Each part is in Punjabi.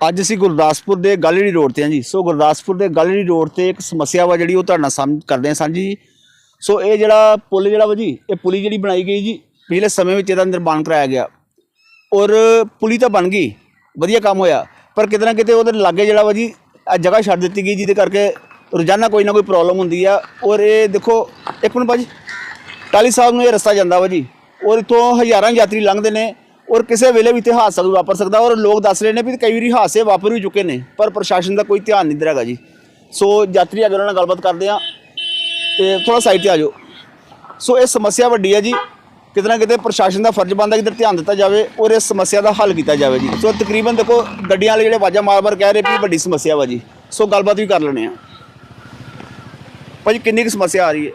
ਅੱਜ ਅਸੀਂ ਗੁਰਦਾਸਪੁਰ ਦੇ ਗੈਲਰੀ ਰੋਡ ਤੇ ਹਾਂ ਜੀ। ਸੋ ਗੁਰਦਾਸਪੁਰ ਦੇ ਗੈਲਰੀ ਰੋਡ ਤੇ ਇੱਕ ਸਮੱਸਿਆ ਵਾ ਜਿਹੜੀ ਉਹ ਤੁਹਾਡੇ ਨਾਲ ਸਾਂਝ ਕਰਦੇ ਹਾਂ ਸਾਂਝੀ ਜੀ। ਸੋ ਇਹ ਜਿਹੜਾ ਪੁਲ ਜਿਹੜਾ ਵਾ ਜੀ, ਇਹ ਪੁਲੀ ਜਿਹੜੀ ਬਣਾਈ ਗਈ ਜੀ, ਪਿਛਲੇ ਸਮੇਂ ਵਿੱਚ ਇਹਦਾ ਨਿਰਮਾਣ ਕਰਾਇਆ ਗਿਆ। ਔਰ ਪੁਲੀ ਤਾਂ ਬਣ ਗਈ, ਵਧੀਆ ਕੰਮ ਹੋਇਆ। ਪਰ ਕਿਤੇ ਨਾ ਕਿਤੇ ਉਹਦੇ ਲਾਗੇ ਜਿਹੜਾ ਵਾ ਜੀ ਆ ਜਗ੍ਹਾ ਛੱਡ ਦਿੱਤੀ ਗਈ, ਜਿਹਦੇ ਕਰਕੇ ਰੋਜ਼ਾਨਾ ਕੋਈ ਨਾ ਕੋਈ ਪ੍ਰੋਬਲਮ ਹੁੰਦੀ ਆ। ਔਰ ਇਹ ਦੇਖੋ, ਇੱਕ ਮਿੰਟ ਭਾਜੀ ਟਾਲੀ ਸਾਹਿਬ ਨੂੰ ਇਹ ਰਸਤਾ ਜਾਂਦਾ ਵਾ ਜੀ। ਔਰ ਇੱਥੋਂ ਹਜ਼ਾਰਾਂ ਯਾਤਰੀ ਲੰਘਦੇ ਨੇ। ਔਰ ਕਿਸੇ ਵੇਲੇ ਵੀ ਇੱਥੇ ਹਾਦਸਾ ਵੀ ਵਾਪਰ ਸਕਦਾ ਔਰ ਲੋਕ ਦੱਸ ਰਹੇ ਨੇ ਵੀ ਕਈ ਵਾਰੀ ਹਾਦਸੇ ਵਾਪਰ ਵੀ ਚੁੱਕੇ ਨੇ, ਪਰ ਪ੍ਰਸ਼ਾਸਨ ਦਾ ਕੋਈ ਧਿਆਨ ਨਹੀਂ ਦੇ ਹੈਗਾ ਜੀ। ਸੋ ਯਾਤਰੀ ਅਗਰ ਉਹਨਾਂ ਨਾਲ ਗੱਲਬਾਤ ਕਰਦੇ ਆ ਤੇ ਥੋੜਾ ਸਾਈਡ ਤੇ ਆ ਜਾਓ। ਸੋ ਇਹ ਸਮੱਸਿਆ ਵੱਡੀ ਹੈ ਜੀ, ਕਿਤੇ ਨਾ ਕਿਤੇ ਪ੍ਰਸ਼ਾਸਨ ਦਾ ਫਰਜ਼ ਬਣਦਾ ਕਿ ਇੱਧਰ ਧਿਆਨ ਦਿੱਤਾ ਜਾਵੇ ਔਰ ਇਸ ਸਮੱਸਿਆ ਦਾ ਹੱਲ ਕੀਤਾ ਜਾਵੇ ਜੀ। ਸੋ ਤਕਰੀਬਨ ਦੇਖੋ, ਗੱਡੀਆਂ ਵਾਲੇ ਜਿਹੜੇ ਆਵਾਜ਼ਾਂ ਮਾਰ-ਮਾਰ ਕਹਿ ਰਹੇ ਵੀ ਵੱਡੀ ਸਮੱਸਿਆ ਵਾ ਜੀ। ਸੋ ਗੱਲਬਾਤ ਵੀ ਕਰ ਲੈਣੇ ਆ ਭਾਜੀ, ਕਿੰਨੀ ਕੁ ਸਮੱਸਿਆ ਆ ਰਹੀ ਹੈ?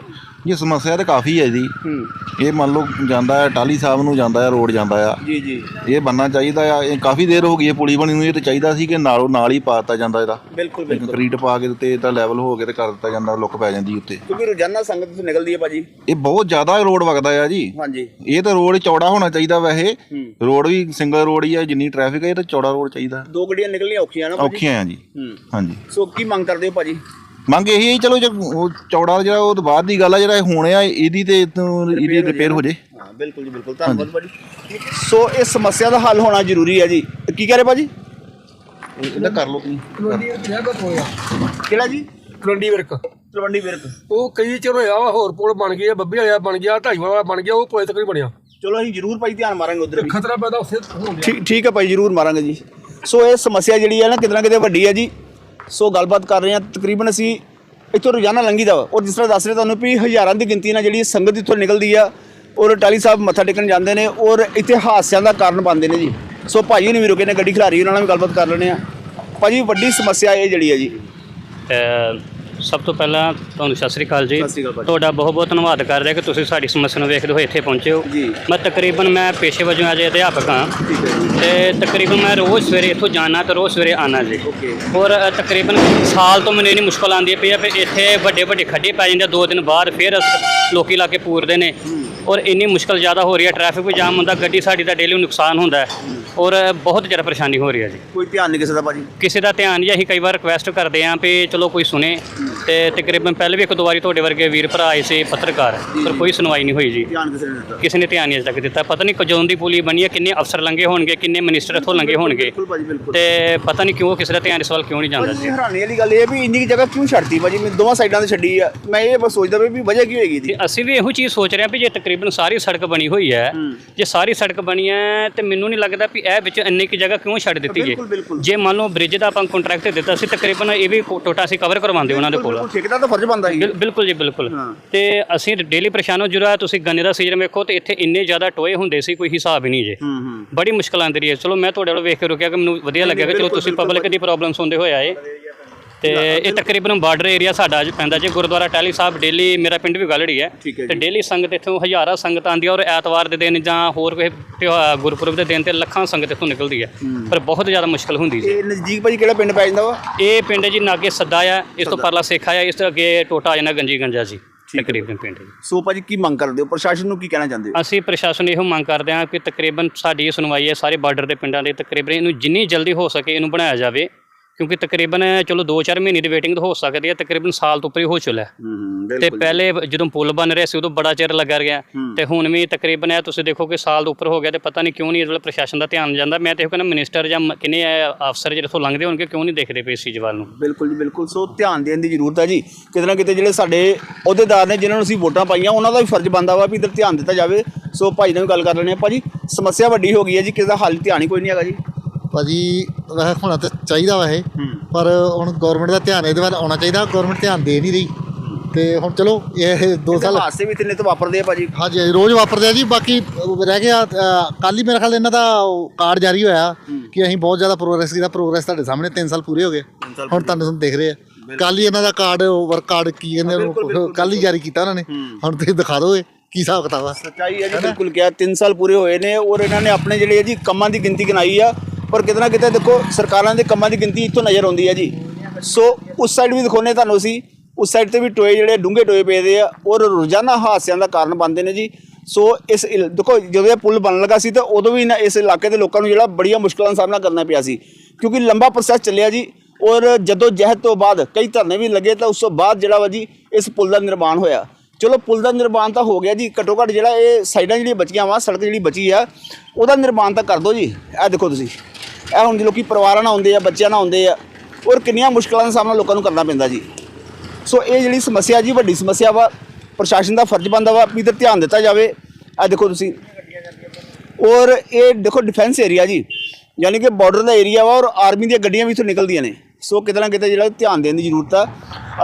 ਇਹ ਸਮੱਸਿਆ ਤਾਂ ਕਾਫੀ ਹੈ ਜੀ। ਹੂੰ। ਇਹ ਮੰਨ ਲਓ ਜਾਂਦਾ ਹੈ ਟਾਲੀ ਸਾਹਿਬ ਨੂੰ ਜਾਂਦਾ ਹੈ ਰੋਡ ਜਾਂਦਾ ਆ ਜੀ ਜੀ। ਇਹ ਬੰਨਾ ਚਾਹੀਦਾ ਆ। ਇਹ ਕਾਫੀ ਦੇਰ ਹੋ ਗਈ ਹੈ ਪੁਲੀ ਬਣੀ ਨੂੰ। ਇਹ ਤਾਂ ਚਾਹੀਦਾ ਸੀ ਕਿ ਨਾਲੋਂ ਨਾਲ ਹੀ ਪਾ ਦਿੱਤਾ ਜਾਂਦਾ ਇਹਦਾ। ਬਿਲਕੁਲ ਬਿਲਕੁਲ। ਕੰਕਰੀਟ ਪਾ ਕੇ ਤੇ ਇਹਦਾ ਲੈਵਲ ਹੋ ਕੇ ਤੇ ਕਰ ਦਿੱਤਾ ਜਾਂਦਾ ਲੁੱਕ ਪੈ ਜਾਂਦੀ ਉੱਤੇ। ਕਿਉਂਕਿ ਰੋਜ਼ਾਨਾ ਸੰਗਤ ਇੱਥੋਂ ਨਿਕਲਦੀ ਹੈ ਭਾਜੀ। ਇਹ ਬਹੁਤ ਜ਼ਿਆਦਾ ਰੋਡ ਵਗਦਾ ਆ ਜੀ। ਹਾਂਜੀ। ਇਹ ਤਾਂ ਰੋਡ ਚੌੜਾ ਹੋਣਾ ਚਾਹੀਦਾ ਵੈਸੇ। ਰੋਡ ਵੀ ਸਿੰਗਲ ਰੋਡ ਹੀ ਆ ਜਿੰਨੀ ਟ੍ਰੈਫਿਕ ਹੈ ਇਹ ਤਾਂ ਚੌੜਾ ਰੋਡ ਚਾਹੀਦਾ। ਦੋ ਗੱਡੀਆਂ ਨਿਕਲਣੀਆਂ ਔਖੀਆਂ ਨਾ ਭਾਜੀ। ਔਖੀਆਂ ਆ ਜੀ। ਹਾਂਜੀ। ਸੋ ਕੀ ਮੰਗ ਕਰਦੇ ਹੋ ਭਾਜੀ? ਮੰਗ ਇਹੀ ਹੈ ਚਲੋ ਜੇ ਉਹ ਚੌੜਾ ਜਿਹੜਾ ਉਹ ਤੋਂ ਬਾਅਦ ਦੀ ਗੱਲ ਆ ਜਿਹੜਾ ਇਹ ਹੋਣ ਆ ਇਹਦੀ ਤੇ ਇੱਥੋਂ ਇਹਦੀ ਰਿਪੇਅਰ ਹੋ ਜੇ। ਹਾਂ ਬਿਲਕੁਲ ਜੀ ਬਿਲਕੁਲ। ਧੰਨਵਾਦ ਭਾਜੀ। ਸੋ ਇਸ ਸਮੱਸਿਆ ਦਾ ਹੱਲ ਹੋਣਾ ਜ਼ਰੂਰੀ ਹੈ ਜੀ। ਤੇ ਕੀ ਕਹਿ ਰਹੇ ਭਾਜੀ? ਇਹਦਾ ਕਰ ਲਓ ਤੁਸੀਂ। ਤਲਵੰਡੀ ਜਗ੍ਹਾ ਹੋਇਆ? ਕਿਹੜਾ ਜੀ? ਤਲਵੰਡੀ ਵਿਰਕ। ਤਲਵੰਡੀ ਵਿਰਕ। ਉਹ ਕਈ ਚਿਰ ਹੋਇਆ ਵਾ ਹੋਰ ਪੁਲ ਬਣ ਗਿਆ ਬੱਬੀ ਵਾਲਾ ਬਣ ਗਿਆ ਢਾਈ ਵਾਲਾ ਬਣ ਗਿਆ ਉਹ ਪੁਲ ਤੱਕ ਨਹੀਂ ਬਣਿਆ। ਚਲੋ ਅਸੀਂ ਜ਼ਰੂਰ ਭਾਈ ਧਿਆਨ ਮਾਰਾਂਗੇ ਉਧਰ ਵੀ। ਖਤਰਾ ਪੈਦਾ ਡਿਆ। ਠੀਕ ਠੀਕ ਹੈ ਭਾਈ ਜ਼ਰੂਰ ਮਾਰਾਂਗੇ ਜੀ। ਸੋ ਇਹ ਸਮੱਸਿਆ ਜਿਹੜੀ ਹੈ ਨਾ ਕਿਤੇ ਨਾ ਕਿਤੇ ਵੱਡੀ ਹੈ ਜੀ। ਸੋ ਗੱਲਬਾਤ ਕਰ ਰਹੇ ਹਾਂ। ਤਕਰੀਬਨ ਅਸੀਂ ਇੱਥੋਂ ਰੋਜ਼ਾਨਾ ਲੰਘੀਦਾ ਵਾ। ਔਰ ਜਿਸ ਤਰ੍ਹਾਂ ਦੱਸ ਰਹੇ ਤੁਹਾਨੂੰ ਵੀ ਹਜ਼ਾਰਾਂ ਦੀ ਗਿਣਤੀ ਨਾਲ ਜਿਹੜੀ ਸੰਗਤ ਇੱਥੋਂ ਨਿਕਲਦੀ ਆ, ਔਰ ਟਾਲੀ ਸਾਹਿਬ ਮੱਥਾ ਟੇਕਣ ਜਾਂਦੇ ਨੇ, ਔਰ ਇੱਥੇ ਹਾਦਸਿਆਂ ਦਾ ਕਾਰਨ ਬਣਦੇ ਨੇ ਜੀ। ਸੋ ਭਾਈ ਨੇ ਵੀ ਰੁਕੇ ਨੇ, ਗੱਡੀ ਖਿਲਾਰੀ ਉਹਨਾਂ ਨਾਲ ਵੀ ਗੱਲਬਾਤ ਕਰ ਲੈਣੇ ਆ ਭਾਜੀ, ਵੱਡੀ ਸਮੱਸਿਆ ਇਹ ਜਿਹੜੀ ਹੈ ਜੀ। ਸਭ ਤੋਂ ਪਹਿਲਾਂ ਤੁਹਾਨੂੰ ਸਤਿ ਸ੍ਰੀ ਅਕਾਲ ਜੀ। ਸਤਿ ਸ੍ਰੀ ਅਕਾਲ ਭਾਜੀ। ਤੁਹਾਡਾ ਬਹੁਤ ਬਹੁਤ ਧੰਨਵਾਦ ਕਰਦੇ ਹਾਂ ਕਿ ਤੁਸੀਂ ਸਾਡੀ ਸਮੱਸਿਆ ਨੂੰ ਵੇਖਦੇ ਹੋਏ ਇੱਥੇ ਪਹੁੰਚੇ ਹੋ। ਜੀ। ਮੈਂ ਤਕਰੀਬਨ ਮੈਂ ਪੇਸ਼ੇ ਵਜੋਂ ਅਜੇ ਅਧਿਆਪਕ ਹਾਂ। ਠੀਕ ਹੈ ਜੀ। ਤੇ ਤਕਰੀਬਨ ਮੈਂ ਰੋਜ਼ ਸਵੇਰੇ ਇੱਥੋਂ ਜਾਣਾ ਤੇ ਰੋਜ਼ ਸਵੇਰੇ ਆਣਾ ਜੀ। ਓਕੇ। ਔਰ ਅ, ਤਕਰੀਬਨ ਸਾਲ ਤੋਂ ਮੈਨੂੰ ਇੰਨੀ ਮੁਸ਼ਕਲ ਆਉਂਦੀ ਪਈ ਹੈ ਵੀ ਇੱਥੇ ਵੱਡੇ ਵੱਡੇ ਖੱਡੇ ਪੈ ਜਾਂਦੇ ਆ, ਦੋ ਦਿਨ ਬਾਅਦ ਫਿਰ ਅਸ- ਲੋਕੀ ਲਾ ਕੇ ਪੂਰਦੇ ਨੇ। ਔਰ ਇੰਨੀ ਮੁਸ਼ਕਲ ਜ਼ਿਆਦਾ ਹੋ ਰਹੀ ਹੈ ਟ੍ਰੈਫਿਕ ਵੀ ਜਾਮ ਹੁੰਦਾ ਗੱਡੀ ਸਾਡੀ ਦਾ ਡੇਲੀ ਨੁਕਸਾਨ ਹੁੰਦਾ ਹੈ ਔਰ ਬਹੁਤ ਜ਼ਿਆਦਾ ਪਰੇਸ਼ਾਨੀ ਹੋ ਰਹੀ ਹੈ ਜੀ। ਕੋਈ ਧਿਆਨ ਨਹੀਂ ਕਿਸੇ ਦਾ ਭਾਜੀ? ਕਿਸੇ ਦਾ ਧਿਆਨ ਨਹੀਂ ਅਸੀਂ ਕਈ ਵਾਰ ਰਿਕੁਐਸਟ ਕਰਦੇ ਆਂ ਵੀ ਚਲੋ ਕੋਈ ਸੁਣੇ ਤੇ ਤਕਰੀਬਨ ਪਹਿਲੇ ਵੀ ਇੱਕ ਦੋ ਵਾਰੀ ਤੁਹਾਡੇ ਵਰਗੇ ਵੀਰ ਭਰਾ ਆਏ ਸੀ ਪੱਤਰਕਾਰ ਪਰ ਕੋਈ ਸੁਣਵਾਈ ਨਹੀਂ ਹੋਈ ਜੀ। ਧਿਆਨ ਕਿਸੇ ਨੇ ਦਿੱਤਾ? ਕਿਸੇ ਨੇ ਧਿਆਨ ਨਹੀਂ ਅਜੇ ਤੱਕ ਦਿੱਤਾ। ਪਤਾ ਨਹੀਂ ਕਦੋਂ ਦੀ ਪੁਲੀ ਬਣੀ ਹੈ ਕਿੰਨੇ ਅਫਸਰ ਲੰਗੇ ਹੋਣਗੇ ਕਿੰਨੇ ਮਿਨਿਸਟਰ ਇੱਥੋਂ ਲੰਗੇ ਹੋਣਗੇ। ਬਿਲਕੁਲ ਭਾਜੀ ਬਿਲਕੁਲ। ਤੇ ਪਤਾ ਨਹੀਂ ਕਿਉਂ ਕਿਸੇ ਦਾ ਧਿਆਨ ਇਸ ਵੱਲ ਕਿਉਂ ਨਹੀਂ ਜਾਂਦਾ ਭਾਜੀ ਹੈਰਾਨੀ ਵਾਲੀ ਗੱਲ ਇਹ ਹੈ ਵੀ ਇੰਨੀ ਕੁ ਜਗ੍ਹਾ ਕਿਉਂ ਛੱਡਤੀ ਭਾਜੀ? ਮੈਂ ਦੋਵਾਂ ਸਾਈਡਾਂ ਤੇ ਛੱਡੀ ਆ। ਮੈਂ ਇਹ ਬਸ ਸੋਚਦਾ ਵੀ ਵਜ੍ਹਾ ਕੀ ਹੋਏਗੀ ਤੇ ਦੀ ਅਸੀਂ ਵੀ ਇਹੋ ਚੀਜ਼ ਸੋਚ ਰਹੇ ਹਾਂ ਵੀ ਜੇ ਤਕਰੀਬਨ ਸਾਰੀ ਸੜਕ ਬਣੀ ਹੋਈ ਹੈ। ਜੇ ਸਾਰੀ ਸੜਕ ਬਣੀ ਹੈ ਤੇ ਮੈਨੂੰ ਨਹੀਂ ਲੱਗਦਾ ਵੀ ਇਹ ਵਿੱਚ ਇੰਨੀ ਕੀ ਜਗ੍ਹਾ ਕਿਉਂ ਛੱਡ ਦਿੱਤੀ। ਜੇ ਜੇ ਮੰਨ ਲਓ ਬ੍ਰਿਜ ਦਾ ਆਪਾਂ ਕੰਟਰੈਕਟ ਦਿੱਤਾ ਸੀ ਤਕਰੀਬਨ ਇਹ ਵੀ ਟੋਟਾ ਅਸੀਂ ਕਵਰ ਕਰਵਾਉਂਦੇ ਉਹਨਾਂ ਦੇ ਕੋਲ। ਬਿਲਕੁਲ ਠੇਕੇਦਾਰ ਦਾ ਫਰਜ਼ ਬਣਦਾ ਸੀ ਬਿਲ- ਬਿਲਕੁਲ ਜੀ ਬਿਲਕੁਲ। ਹਾਂ। ਤੇ ਅਸੀਂ ਡੇਲੀ ਪਰੇਸ਼ਾਨ ਹੋ ਜੁਰਾ ਤੁਸੀਂ ਗੰਨੇ ਦਾ ਸੀਜ਼ਨ ਵੇਖੋ ਤੇ ਇੱਥੇ ਇੰਨੇ ਜ਼ਿਆਦਾ ਟੋਏ ਹੁੰਦੇ ਸੀ ਕੋਈ ਹਿਸਾਬ ਹੀ ਨਹੀਂ ਜੇ। ਹੂੰ ਹੂੰ। ਬੜੀ ਮੁਸ਼ਕਲ ਆਉਂਦੀ ਰਹੀ ਹੈ। ਚਲੋ ਮੈਂ ਤੁਹਾਡੇ ਵੱਲ ਵੇਖ ਕੇ ਰੁਕਿਆ ਕਿ ਮੈਨੂੰ ਵਧੀਆ ਲੱਗਿਆ ਕਿ ਚਲੋ ਤੁਸੀਂ ਪਬਲਿਕ ਦੀ ਪ੍ਰੋਬਲਮ ਸੁਣਦੇ ਹੋਏ ਆਏ। ਤੇ ਇਹ ਤਕਰੀਬਨ ਬਾਰਡਰ ਏਰੀਆ ਸਾਡਾ ਅੱਜ ਪੈਂਦਾ ਜੀ ਗੁਰਦੁਆਰਾ ਟਾਲੀ ਸਾਹਿਬ ਡੇਲੀ ਮੇਰਾ ਪਿੰਡ ਵੀ ਗਲੜੀ ਹੈ। ਤੇ। ਡੇਲੀ ਸੰਗਤ ਇੱਥੋਂ ਹਜ਼ਾਰਾਂ ਸੰਗਤ ਆਉਂਦੀ ਹੈ ਔਰ ਐਤਵਾਰ ਦੇ ਦਿਨ ਜਾਂ ਹੋਰ ਕੋਈ ਤਿਉਹਾਰ ਗੁਰਪੁਰਬ ਦੇ ਦਿਨ ਤੇ ਲੱਖਾਂ ਸੰਗਤ ਇੱਥੋਂ ਨਿਕਲਦੀ ਹੈ। ਪਰ ਬਹੁਤ ਜ਼ਿਆਦਾ ਮੁਸ਼ਕਲ ਹੁੰਦੀ ਜੀ। ਇਹ ਨਜ਼ਦੀਕ ਭਾਜੀ ਕਿਹੜਾ ਪਿੰਡ ਪੈ ਜਾਂਦਾ ਵਾ? ਇਹ ਪਿੰਡ ਜੀ ਨਾਗੇ ਸੱਦਾ ਆ ਇਸ ਤੋਂ ਪਰਲਾ ਸੇਖਾ ਆ ਇਸ ਤੋਂ ਅੱਗੇ ਟੋਟਾ ਆ ਜਾਣਾ ਗੰਜੀ ਗੰਜਾ ਜੀ ਤਕਰੀਬਨ ਪਿੰਡ ਜੀ। ਸੋ ਭਾਜੀ ਕੀ ਮੰਗ ਕਰਦੇ ਹੋ? ਪ੍ਰਸ਼ਾਸਨ ਨੂੰ ਕੀ ਕਹਿਣਾ ਚਾਹੁੰਦੇ ਹੋ? ਅਸੀਂ ਪ੍ਰਸ਼ਾਸਨ ਇਹੋ ਮੰਗ ਕਰਦੇ ਹਾਂ ਕਿ ਤਕਰੀਬਨ ਸਾਡੀ ਇਹ ਸੁਣਵਾਈ ਹੈ ਸਾਰੇ ਬਾਰਡਰ ਦੇ ਪਿੰਡਾਂ ਦੇ ਤਕਰੀਬਨ ਇਹਨੂੰ ਜਿੰਨੀ ਜਲਦੀ ਹੋ ਸਕੇ ਇਹਨੂੰ ਬਣਾਇਆ ਜਾਵੇ। ਕਿਉਂਕਿ ਤਕਰੀਬਨ ਚਲੋ 2-4 ਮਹੀਨੇ ਦੀ ਵੇਟਿੰਗ ਹੋ ਸਕਦੀ ਹੈ ਤਕਰੀਬਨ ਸਾਲ ਤੋਂ ਉੱਪਰ ਹੀ ਹੋ ਚੁੱਲਾ ਹੈ। ਹੂੰ ਹੂੰ ਤੇ ਪਹਿਲੇ ਜਦੋਂ ਪੁਲ ਬਣ ਰਿਹਾ ਸੀ ਉਦੋਂ ਬੜਾ ਚਿਰ ਲੱਗਾ ਰਿਹਾ। ਤੇ ਹੁਣ ਵੀ ਤਕਰੀਬਨ ਇਹ ਤੁਸੀਂ ਦੇਖੋ ਕਿ ਸਾਲ ਤੋਂ ਉੱਪਰ ਹੋ ਗਿਆ ਤੇ ਪਤਾ ਨਹੀਂ ਕਿਉਂ ਨਹੀਂ ਇਹਦੇ ਵੱਲ ਪ੍ਰਸ਼ਾਸਨ ਦਾ ਧਿਆਨ ਜਾਂਦਾ। ਮੈਂ ਤੇ ਇਹ ਕਹਿੰਦਾ ਮਿਨਿਸਟਰ ਜਾਂ ਕਿੰਨੇ ਅਫਸਰ ਜਿਹੜੇ ਇੱਥੋਂ ਲੰਘਦੇ ਹੋਣਗੇ ਕਿਉਂ ਨਹੀਂ ਦੇਖਦੇ ਪਏ ਇਸ ਚੀਜ਼ ਵੱਲ ਨੂੰ? ਬਿਲਕੁਲ ਜੀ ਬਿਲਕੁਲ। ਸੋ ਧਿਆਨ ਦੇਣ ਦੀ ਜ਼ਰੂਰਤ ਹੈ ਜੀ। ਕਿਤੇ ਨਾ ਕਿਤੇ ਜਿਹੜੇ ਸਾਡੇ ਅਹੁਦੇਦਾਰ ਨੇ ਜਿਨ੍ਹਾਂ ਨੂੰ ਅਸੀਂ ਵੋਟਾਂ ਪਾਈਆਂ ਉਹਨਾਂ ਦਾ ਵੀ ਫਰਜ਼ ਬਣਦਾ ਵਾ ਵੀ ਇਧਰ ਧਿਆਨ ਦਿੱਤਾ ਜਾਵੇ। ਸੋ ਭਾਈ ਨਾਲ ਵੀ ਗੱਲ ਕਰ ਲੈਣੇ ਆ ਭਾਜੀ ਸਮੱਸਿਆ ਵੱਡੀ ਹੋ ਗਈ ਹੈ ਜੀ ਕਿਸੇ ਦਾ ਹੱਲ ਧਿਆਨ ਹੀ ਕੋਈ ਨਹੀਂ ਹੈਗਾ ਜੀ। ਭਾਜੀ ਵੈਸੇ ਹੋਣਾ ਤਾਂ ਚਾਹੀਦਾ ਵਾ ਇਹ ਪਰ ਹੁਣ ਗਵਰਨਮੈਂਟ ਦਾ ਧਿਆਨ ਇਹਦੇ ਵੱਲ ਆਉਣਾ ਚਾਹੀਦਾ ਗਵਰਨਮੈਂਟ ਧਿਆਨ ਦੇ ਨਹੀਂ ਰਹੀ। ਤੇ ਹੁਣ ਚਲੋ ਇਹ 2 ਸਾਲ ਹਾਦਸੇ ਵੀ ਤਿੰਨੇ ਤੋਂ ਵਾਪਰਦੇ ਆ ਭਾਜੀ। ਹਾਂਜੀ ਹਾਂਜੀ, ਰੋਜ਼ ਵਾਪਰਦੇ ਆ ਜੀ ਬਾਕੀ ਰਹਿ ਗਿਆ ਕੱਲ ਹੀ ਮੇਰੇ ਖਿਆਲ ਇਹਨਾਂ ਦਾ ਕਾਰਡ ਜਾਰੀ ਹੋਇਆ ਕਿ ਅਸੀਂ ਬਹੁਤ ਜ਼ਿਆਦਾ ਪ੍ਰੋਗਰੈਸ ਕੀਤਾ ਪ੍ਰੋਗਰੈਸ ਤੁਹਾਡੇ ਸਾਹਮਣੇ 3 ਸਾਲ ਪੂਰੇ ਹੋ ਗਏ। ਹੁਣ ਤੁਹਾਨੂੰ ਦੇਖ ਰਹੇ ਆ। ਕੱਲ ਹੀ ਇਹਨਾਂ ਦਾ ਕਾਰਡ ਵਰਕ ਕਾਰਡ ਕੀ ਕਹਿੰਦੇ ਕੱਲ ਹੀ ਜਾਰੀ ਕੀਤਾ ਉਹਨਾਂ ਨੇ। ਹੁਣ ਤੁਸੀਂ ਦਿਖਾ ਦਿਓ ਇਹ ਕੀ ਹਿਸਾਬ ਕਿਤਾਬ ਆ। ਸੱਚਾਈ ਹੈ ਜੀ ਬਿਲਕੁਲ ਕਿਹਾ 3 ਸਾਲ ਪੂਰੇ ਹੋਏ ਨੇ ਔਰ ਇਹਨਾਂ ਨੇ ਆਪਣੇ ਜਿਹੜੇ ਜੀ ਕੰਮਾਂ ਦੀ ਗਿਣਤੀ ਗਿਣਾਈ ਆ ਪਰ ਕਿਤੇ ਨਾ ਕਿਤੇ ਦੇਖੋ ਸਰਕਾਰਾਂ ਦੇ ਕੰਮਾਂ ਦੀ ਗਿਣਤੀ ਇੱਥੋਂ ਨਜ਼ਰ ਆਉਂਦੀ ਹੈ ਜੀ। ਸੋ ਉਸ ਸਾਈਡ ਵੀ ਦਿਖਾਉਨੇ ਤੁਹਾਨੂੰ ਅਸੀਂ। ਉਸ ਸਾਈਡ ਤੇ ਵੀ ਟੋਏ ਜਿਹੜੇ ਡੂੰਘੇ ਟੋਏ ਪਏਦੇ ਆ, ਔਰ ਰੋਜ਼ਾਨਾ ਹਾਦਸਿਆਂ ਦਾ ਕਾਰਨ ਬਣਦੇ ਨੇ ਜੀ। ਸੋ ਇਸ ਇਲ- ਦੇਖੋ ਜਦੋਂ ਇਹ ਪੁਲ ਬਣਨ ਲੱਗਾ ਸੀ ਤਾਂ ਉਦੋਂ ਵੀ ਨਾ ਇਸ ਇਲਾਕੇ ਦੇ ਲੋਕਾਂ ਨੂੰ ਜਿਹੜਾ ਬੜੀਆਂ ਮੁਸ਼ਕਲਾਂ ਦਾ ਸਾਹਮਣਾ ਕਰਨਾ ਪਿਆ ਸੀ। ਕਿਉਂਕਿ ਲੰਬਾ ਪ੍ਰੋਸੈਸ ਚੱਲਿਆ ਜੀ, ਔਰ ਜਦੋਂ ਜਹਿਦ ਤੋਂ ਬਾਅਦ ਕਈ ਧਰਨੇ ਵੀ ਲੱਗੇ ਤਾਂ ਉਸ ਤੋਂ ਬਾਅਦ ਜਿਹੜਾ ਵਾ ਜੀ, ਇਸ ਪੁਲ ਦਾ ਨਿਰਮਾਣ ਹੋਇਆ। ਚਲੋ ਪੁਲ ਦਾ ਨਿਰਮਾਣ ਤਾਂ ਹੋ ਗਿਆ ਜੀ, ਘੱਟੋ ਘੱਟ ਜਿਹੜਾ ਇਹ ਸਾਈਡਾਂ ਜਿਹੜੀਆਂ ਬਚੀਆਂ ਵਾ, ਸੜਕ ਜਿਹੜੀ ਬਚੀ ਆ, ਉਹਦਾ ਨਿਰਮਾਣ ਤਾਂ ਕਰ ਦਿਓ ਜੀ। ਇਹ ਦੇਖੋ ਤੁਸੀਂ। ਇਹ ਹੁਣ ਜੇ ਲੋਕੀ ਪਰਿਵਾਰਾਂ ਨਾਲ ਆਉਂਦੇ ਆ, ਬੱਚਿਆਂ ਨਾਲ ਆਉਂਦੇ ਆ, ਔਰ ਕਿੰਨੀਆਂ ਮੁਸ਼ਕਲਾਂ ਦਾ ਸਾਹਮਣਾ ਲੋਕਾਂ ਨੂੰ ਕਰਨਾ ਪੈਂਦਾ ਜੀ। ਸੋ ਇਹ ਜਿਹੜੀ ਸਮੱਸਿਆ ਜੀ, ਵੱਡੀ ਸਮੱਸਿਆ ਵਾ, ਪ੍ਰਸ਼ਾਸਨ ਦਾ ਫਰਜ਼ ਬਣਦਾ ਵਾ, ਵੀ ਤੇ ਧਿਆਨ ਦਿੱਤਾ ਜਾਵੇ। ਆ ਦੇਖੋ ਤੁਸੀਂ। ਔਰ ਇਹ ਦੇਖੋ ਡਿਫੈਂਸ ਏਰੀਆ ਜੀ, ਯਾਨੀ ਕਿ ਬਾਰਡਰ ਦਾ ਏਰੀਆ ਵਾ, ਔਰ ਆਰਮੀ ਦੀਆਂ ਗੱਡੀਆਂ ਵੀ ਇੱਥੋਂ ਨਿਕਲਦੀਆਂ ਨੇ। ਸੋ ਕਿਤੇ ਨਾ ਕਿਤੇ ਜਿਹੜਾ ਧਿਆਨ ਦੇਣ ਦੀ ਜ਼ਰੂਰਤ ਆ,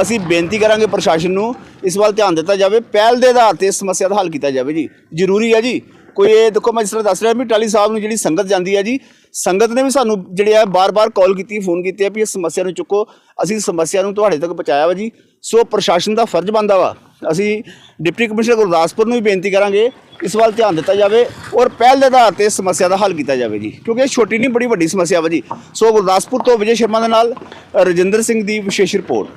ਅਸੀਂ ਬੇਨਤੀ ਕਰਾਂਗੇ ਪ੍ਰਸ਼ਾਸਨ ਨੂੰ, ਇਸ ਵੱਲ ਧਿਆਨ ਦਿੱਤਾ ਜਾਵੇ। ਪਹਿਲ ਦੇ ਆਧਾਰ ਤੇ ਇਸ ਸਮੱਸਿਆ ਦਾ ਹੱਲ ਕੀਤਾ ਜਾਵੇ ਜੀ। ਜ਼ਰੂਰੀ ਹੈ ਜੀ। ਕੋਈ ਇਹ ਦੇਖੋ, ਮੈਂ ਜਿਸ ਤਰ੍ਹਾਂ ਦੱਸ ਰਿਹਾ ਵੀ ਟਾਲੀ ਸਾਹਿਬ ਨੂੰ ਜਿਹੜੀ ਸੰਗਤ ਜਾਂਦੀ ਹੈ ਜੀ, ਸੰਗਤ ਨੇ ਵੀ ਸਾਨੂੰ ਜਿਹੜੇ ਆ ਬਾਰ-ਬਾਰ ਕਾਲ ਕੀਤੀ ਫੋਨ ਕੀਤੀ ਆ ਵੀ ਇਸ ਸਮੱਸਿਆ ਨੂੰ ਚੁੱਕੋ, ਅਸੀਂ ਸਮੱਸਿਆ ਨੂੰ ਤੁਹਾਡੇ ਤੱਕ ਪਹੁੰਚਾਇਆ ਵਾ ਜੀ। ਸੋ ਪ੍ਰਸ਼ਾਸਨ ਦਾ ਫਰਜ਼ ਬਣਦਾ ਵਾ। ਅਸੀਂ ਡਿਪਟੀ ਕਮਿਸ਼ਨਰ ਗੁਰਦਾਸਪੁਰ ਨੂੰ ਵੀ ਬੇਨਤੀ ਕਰਾਂਗੇ, ਇਸ ਵੱਲ ਧਿਆਨ ਦਿੱਤਾ ਜਾਵੇ ਔਰ ਪਹਿਲ ਦੇ ਆਧਾਰ ਤੇ ਸਮੱਸਿਆ ਦਾ ਹੱਲ ਕੀਤਾ ਜਾਵੇ ਜੀ। ਕਿਉਂਕਿ ਇਹ ਛੋਟੀ ਨਹੀਂ, ਬੜੀ ਵੱਡੀ ਸਮੱਸਿਆ ਵਾ ਜੀ। ਸੋ ਗੁਰਦਾਸਪੁਰ ਤੋਂ ਵਿਜੇ ਸ਼ਰਮਾ ਦੇ ਨਾਲ, ਰਜਿੰਦਰ ਸਿੰਘ ਦੀ ਵਿਸ਼ੇਸ਼ ਰਿਪੋਰਟ।